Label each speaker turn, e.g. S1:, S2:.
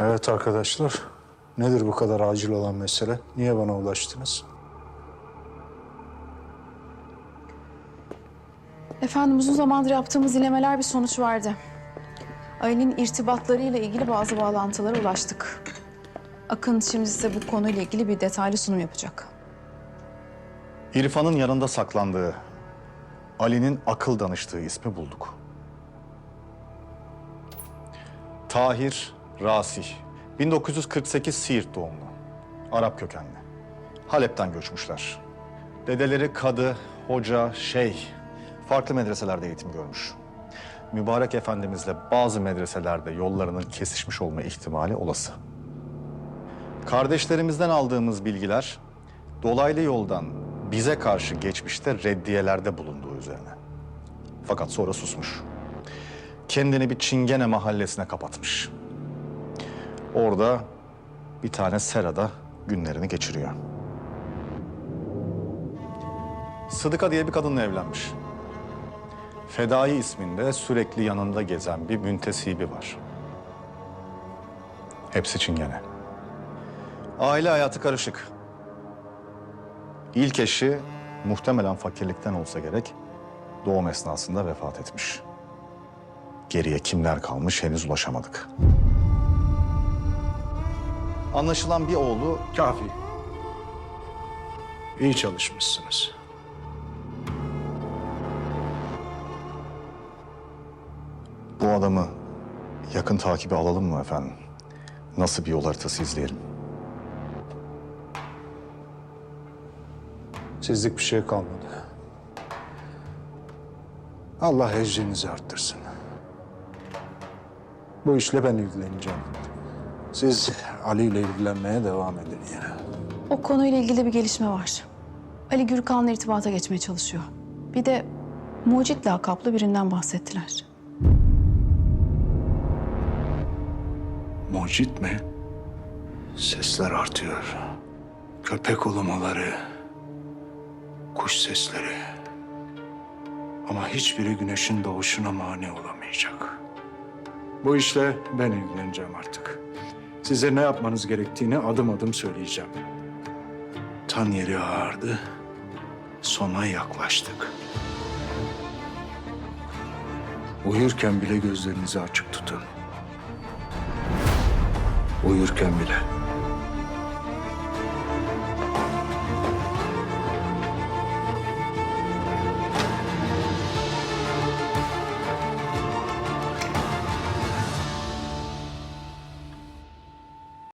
S1: Evet arkadaşlar. Nedir bu kadar acil olan mesele? Niye bana ulaştınız?
S2: Efendim uzun zamandır yaptığımız dinlemeler bir sonuç verdi. Ay'ın irtibatlarıyla ilgili bazı bağlantılara ulaştık. Akın şimdi size bu konuyla ilgili bir detaylı sunum yapacak.
S3: İrfan'ın yanında saklandığı, Ali'nin akıl danıştığı ismi bulduk. Tahir Rasih, 1948 Siirt doğumlu, Arap kökenli. Halep'ten göçmüşler. Dedeleri kadı, hoca, şeyh, farklı medreselerde eğitim görmüş. Mübarek Efendimizle bazı medreselerde yollarının kesişmiş olma ihtimali olası. Kardeşlerimizden aldığımız bilgiler dolaylı yoldan bize karşı geçmişte reddiyelerde bulunduğu üzerine. Fakat sonra susmuş. Kendini bir Çingene mahallesine kapatmış. Orada bir tane serada günlerini geçiriyor. Sıdıka diye bir kadınla evlenmiş. Fedai isminde sürekli yanında gezen bir müntesibi var. Hepsi Çingene. Aile hayatı karışık. İlk eşi muhtemelen fakirlikten olsa gerek doğum esnasında vefat etmiş. Geriye kimler kalmış henüz ulaşamadık. Anlaşılan bir oğlu
S1: Kafi. İyi çalışmışsınız.
S3: bu adamı yakın takibi alalım mı efendim? Nasıl bir yol haritası izleyelim?
S1: Sizlik bir şey kalmadı. Allah ecrinizi arttırsın. Bu işle ben ilgileneceğim. Siz Ali ile ilgilenmeye devam edin yine.
S2: O konuyla ilgili bir gelişme var. Ali Gürkan'la irtibata geçmeye çalışıyor. Bir de Mucit lakaplı birinden bahsettiler.
S1: Mucit mi? Sesler artıyor. Köpek ulumaları, kuş sesleri. Ama hiçbiri güneşin doğuşuna mani olamayacak. Bu işle ben ilgileneceğim artık. Size ne yapmanız gerektiğini adım adım söyleyeceğim. Tan yeri ağardı, sona yaklaştık. Uyurken bile gözlerinizi açık tutun. Uyurken bile.